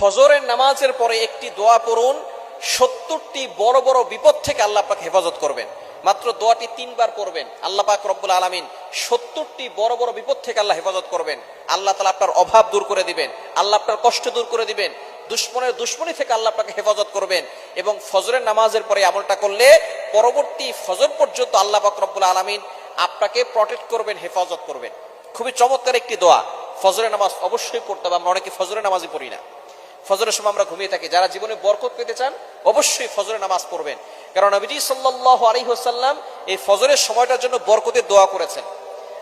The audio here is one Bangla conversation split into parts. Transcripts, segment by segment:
ফজরের নামাজের পরে একটি দোয়া পড়ুন, সত্তরটি বড় বড় বিপদ থেকে আল্লাহ পাক হেফাজত করবেন। মাত্র দোয়াটি তিনবার করবেন আল্লাহ পাক রব্বুল আলমিন সত্তরটি বড় বড় বিপদ থেকে আল্লাহ হেফাজত করবেন। আল্লাহ তালা আপনার অভাব দূর করে দিবেন, আল্লাহ আপনার কষ্ট দূর করে দিবেন, দুশ্মনের দুশ্মনী থেকে আল্লাহ আপনাকে হেফাজত করবেন এবং ফজরের নামাজের পরে আমলটা করলে পরবর্তী ফজর পর্যন্ত আল্লাহ পাক রব্বুল আলমিন আপনাকে প্রটেক্ট করবেন, হেফাজত করবেন। খুবই চমৎকার একটি দোয়া। ফজরের নামাজ অবশ্যই পড়তে হবে, আমরা অনেকে ফজরের নামাজই পড়ি না। ফজরের সময় আমরা ঘুমিয়ে থাকি। যারা জীবনে বরকত পেতে চান, অবশ্যই ফজরে নামাজ পড়বেন। কারণ নবীজি সাল্লাহ আলী হোসাল্লাম এই ফজরের সময়টার জন্য বরকতের দোয়া করেছেন।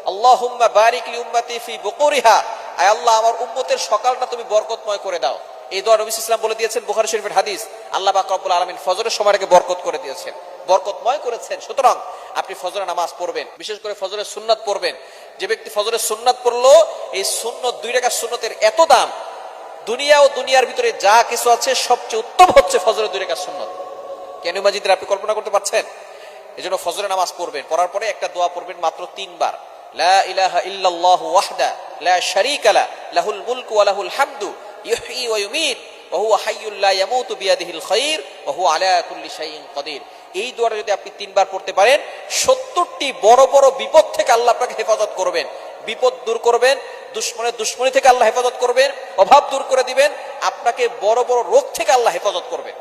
আল্লাহুম্মা বারিক লি ফি আল্লাহ, আমার উম্মতের সকালটা তুমি বরকতময় করে দাও। এই দোয়া নবী ইসলাম বলে দিয়েছেন বুখারী শরীফের হাদিস। আল্লাহ পাক রব্বুল আলামিন ফজরের সময়টাকে বরকত করে দিয়েছেন। বরকতময় করেছেন। সুতরাং আপনি ফজরের নামাজ পড়বেন। বিশেষ করে ফজরের সুন্নাত পড়বেন। যে ব্যক্তি ফজরের সুন্নাত পড়ল, এই সুন্নত, দুই টাকার সুন্নতের এত দাম দুনিয়া ও দুনিয়ার ভিতরে যা কিছু আছে, সবচেয়ে উত্তম হচ্ছে ফজরের দুই রেখার সুন্নত। কেন মাজিদের আপনি কল্পনা করতে পারছেন? এই জন্য ফজরের নামাজ পড়বেন, পড়ার পরে একটা দোয়া পড়বেন মাত্র তিনবার। লা ইলাহা ইল্লাল্লাহু ওয়াহদা, লা শারীকা লা, লাহুল মুলকু ওয়া লাহুল হামদু ইহয়ি ওয়া ইউমীত, ওয়া হুয়া হাইয়্যুল লা ইয়ামুতু বিয়াদিহিল খায়র ওয়া হুয়া আলা কুল্লি শাইইন কাদির। এই দোয়াটা যদি আপনি তিনবার পড়তে পারেন, সত্তরটি বড় বড় বিপদ থেকে আল্লাহ আপনাকে হেফাজত করবেন। বিপদ দূর করবেন, দুশ্মনের দুশ্মনী থেকে আল্লাহ হেফাজত করবেন, অভাব দূর করে দিবেন, আপনাকে বড় বড় রোগ থেকে আল্লাহ হেফাজত করবেন।